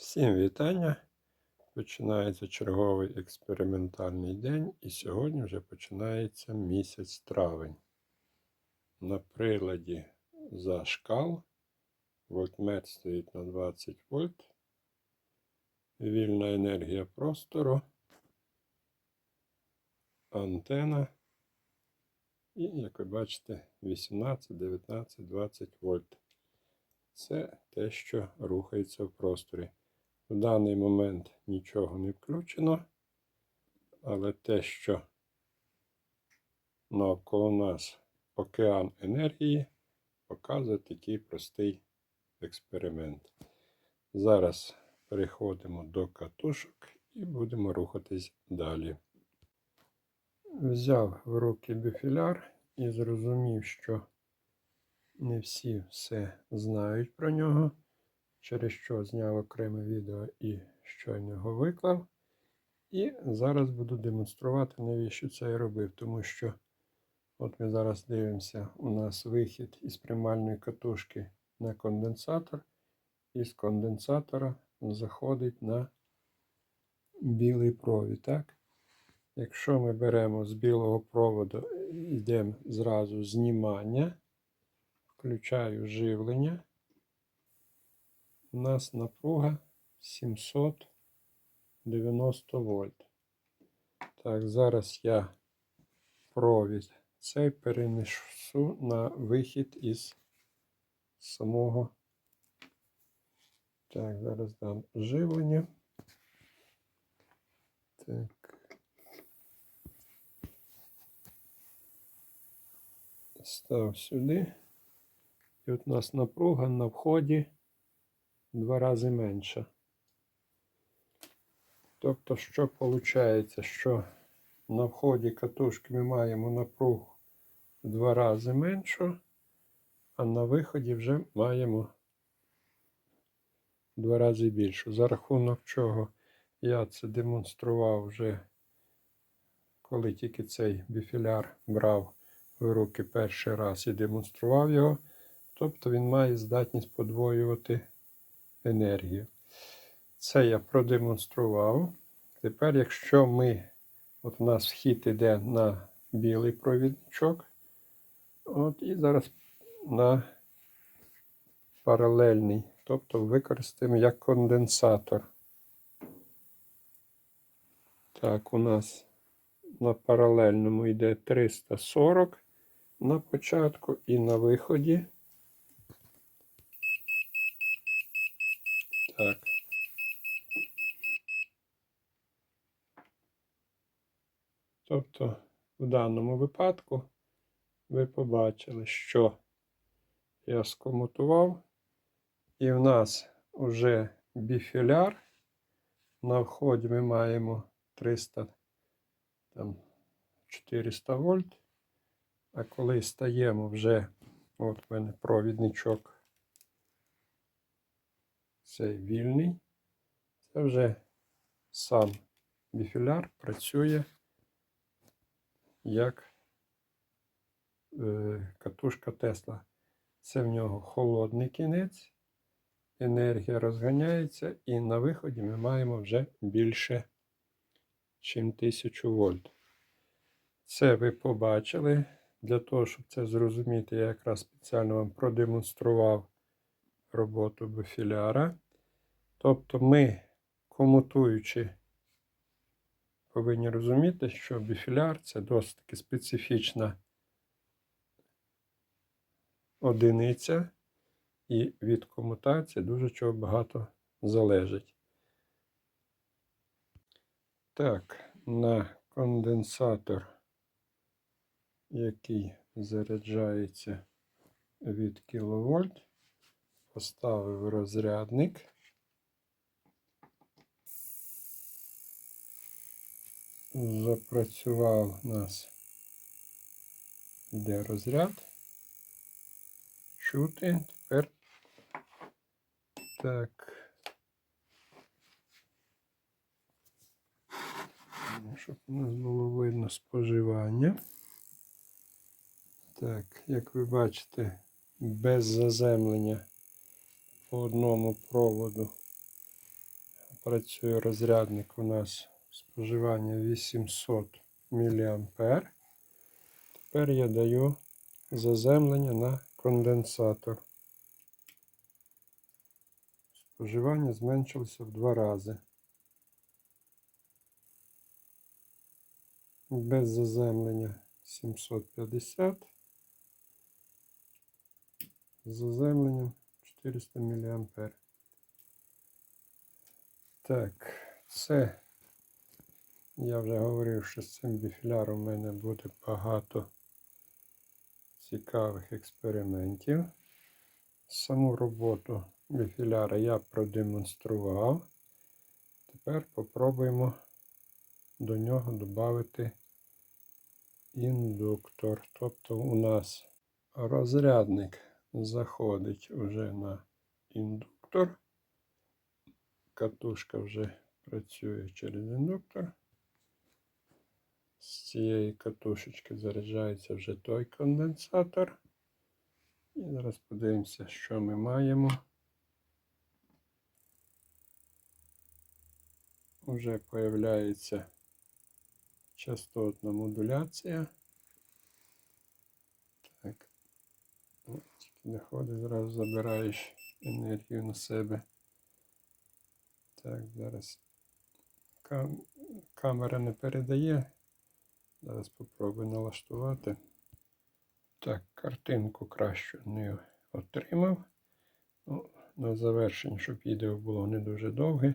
Всім вітання! Починається черговий експериментальний день, і сьогодні вже починається місяць травень. На приладі за шкал вольтмет стоїть на 20 вольт. Вільна енергія простору, антена. І, як ви бачите, 18, 19, 20 вольт. Це те, що рухається в просторі. В даний момент нічого не включено, але те, що навколо нас океан енергії, показує такий простий експеримент. Зараз переходимо до катушок і будемо рухатись далі. Взяв в руки біфіляр і зрозумів, що не всі все знають про нього через що зняв окреме відео і щойно його виклав. І зараз буду демонструвати, навіщо це я робив. Тому що от ми зараз дивимося, у нас вихід із приймальної катушки на конденсатор, і з конденсатора заходить на білий провід. Так? Якщо ми беремо з білого проводу, йдемо зразу знімання, включаю живлення у нас напруга 790 вольт. Так, зараз я провід цей перенесу на вихід із самого. Так, зараз дам живлення. Так. Став сюди. І от у нас напруга на вході два рази менша. Тобто, що виходить, що на вході катушки ми маємо напругу в два рази меншу, а на виході вже маємо в два рази більшу. За рахунок чого я це демонстрував вже, коли тільки цей біфіляр брав в руки перший раз і демонстрував його. Тобто він має здатність подвоювати енергію. Це я продемонстрував. Тепер, якщо ми, от у нас вхід йде на білий провідничок, от і зараз на паралельний, тобто використаємо як конденсатор. Так, у нас на паралельному йде 340 на початку і на виході. Так. Тобто, в даному випадку ви побачили, що я скомутував, і в нас вже біфіляр. На вході ми маємо 300 там 400 вольт. А коли стаємо вже, от в мене провідничок цей вільний. Це вже сам біфіляр працює як е, катушка Тесла. Це в нього холодний кінець, енергія розганяється, і на виході ми маємо вже більше, ніж 1000 вольт. Це ви побачили. Для того, щоб це зрозуміти, я якраз спеціально вам продемонстрував роботу бифіляра. Тобто ми, комутуючи, повинні розуміти, що біфіляр це досить таки специфічна одиниця, і від комутації дуже чого багато залежить. Так, на конденсатор, який заряджається від кіловольт, поставив розрядник. Запрацював у нас йде розряд. Чути. Тепер так. Щоб у нас було видно споживання. Так, як ви бачите, без заземлення по одному проводу працює розрядник у нас споживання 800 мА. Тепер я даю заземлення на конденсатор. Споживання зменшилося в два рази. Без заземлення 750. З заземленням 400 мА. Так, це я вже говорив, що з цим біфіляром в мене буде багато цікавих експериментів. Саму роботу біфіляра я продемонстрував. Тепер попробуємо до нього додати індуктор. Тобто у нас розрядник заходить уже на індуктор. Катушка вже працює через індуктор. З цієї катушечки заряджається вже той конденсатор. І зараз подивимося, що ми маємо. Уже появляється частотна модуляція. Так. Тільки доходить, зразу забираєш енергію на себе. Так, зараз кам... камера не передає. Зараз спробую налаштувати. Так, картинку кращу не отримав. Ну, на завершення, щоб відео було не дуже довге,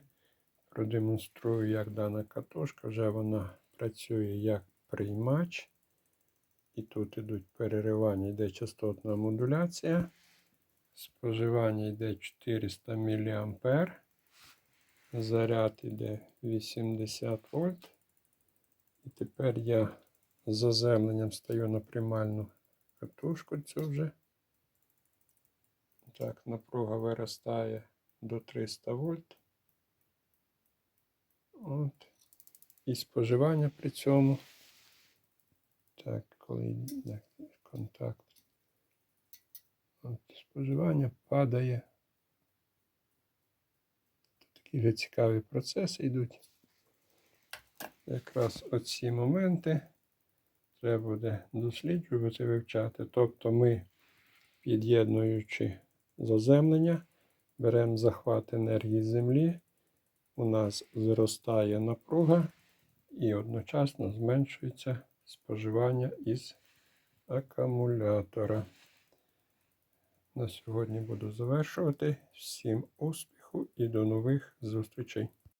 продемонструю, як дана катушка. Вже вона працює як приймач. І тут йдуть переривання, йде частотна модуляція. Споживання йде 400 мА. Заряд йде 80 вольт. І тепер я з заземленням стаю на приймальну катушку цю вже. Так, напруга виростає до 300 вольт. От. І споживання при цьому. Так, коли йде контакт. От, споживання падає. Такі вже цікаві процеси йдуть. Якраз оці моменти треба буде досліджувати, вивчати. Тобто ми, під'єднуючи заземлення, беремо захват енергії Землі, у нас зростає напруга і одночасно зменшується споживання із акумулятора. На сьогодні буду завершувати. Всім успіху і до нових зустрічей!